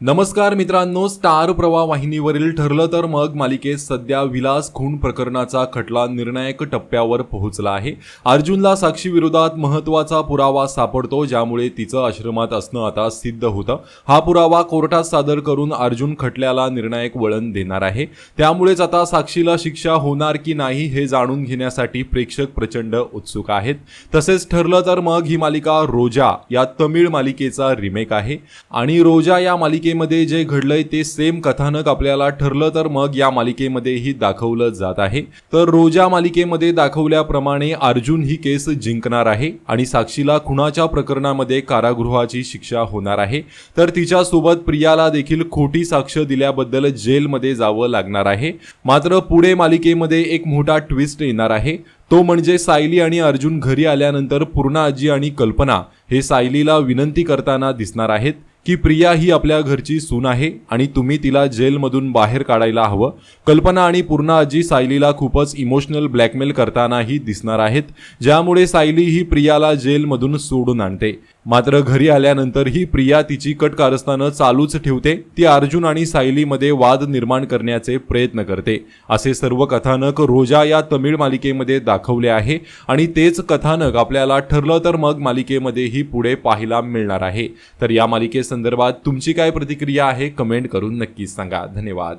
नमस्कार मित्रांनो स्टार प्रवाह वाहिनीवरील ठरलं तर मग मालिकेत सध्या विलास खून प्रकरणाचा खटला निर्णायक टप्प्यावर पोहोचला आहे. अर्जुनला साक्षी विरोधात महत्त्वाचा पुरावा सापडतो ज्यामुळे तिचं आश्रमात असणं आता सिद्ध होतं. हा पुरावा कोर्टात सादर करून अर्जुन खटल्याला निर्णायक वळण देणार आहे. त्यामुळेच आता साक्षीला शिक्षा होणार की नाही हे जाणून घेण्यासाठी प्रेक्षक प्रचंड उत्सुक आहेत. तसेच ठरलं तर मग ही मालिका रोजा या तमिळ मालिकेचा रिमेक आहे. आणि रोजा या मालिकेमध्ये जे घडलंय ते सेम कथानक आपल्याला ठरलं तर मग या मालिकेमध्येही दाखवलं जात आहे. तर रोजा मालिकेमध्ये दाखवल्याप्रमाणे अर्जुन ही केस जिंकणार आहे आणि साक्षीला खुणाच्या प्रकरणामध्ये कारागृहाची शिक्षा होणार आहे. तर तिच्यासोबत प्रियाला देखील खोटी साक्ष दिल्याबद्दल जेलमध्ये जावं लागणार आहे. मात्र पुढे मालिकेमध्ये एक मोठा ट्विस्ट येणार आहे. तो म्हणजे सायली आणि अर्जुन घरी आल्यानंतर पूर्णा आजी आणि कल्पना हे सायलीला विनंती करताना दिसणार आहेत. की प्रिया ही आपल्या घरची सून आहे आणि तुम्ही तिला जेलमधून बाहेर काढायला हवं. कल्पना आणि पूर्णा आजी सायलीला खूपच इमोशनल ब्लॅकमेल करतानाही दिसणार आहेत ज्यामुळे सायली ही प्रियाला जेलमधून सोडून आणते. मात्र घरी आल्यानंतर ही प्रिया तिची कट कारस्थानं चालूच ठेवते. ती अर्जुन आणि सायलीमध्ये वाद निर्माण करण्याचे प्रयत्न करते. असे सर्व कथानक रोजा या तमिळ मालिकेमध्ये दाखवले आहे आणि तेच कथानक आपल्याला ठरलं तर मग मालिकेमध्येही पुढे पाहायला मिळणार आहे. तर या मालिकेसंदर्भात तुमची काय प्रतिक्रिया आहे कमेंट करून नक्कीच सांगा. धन्यवाद.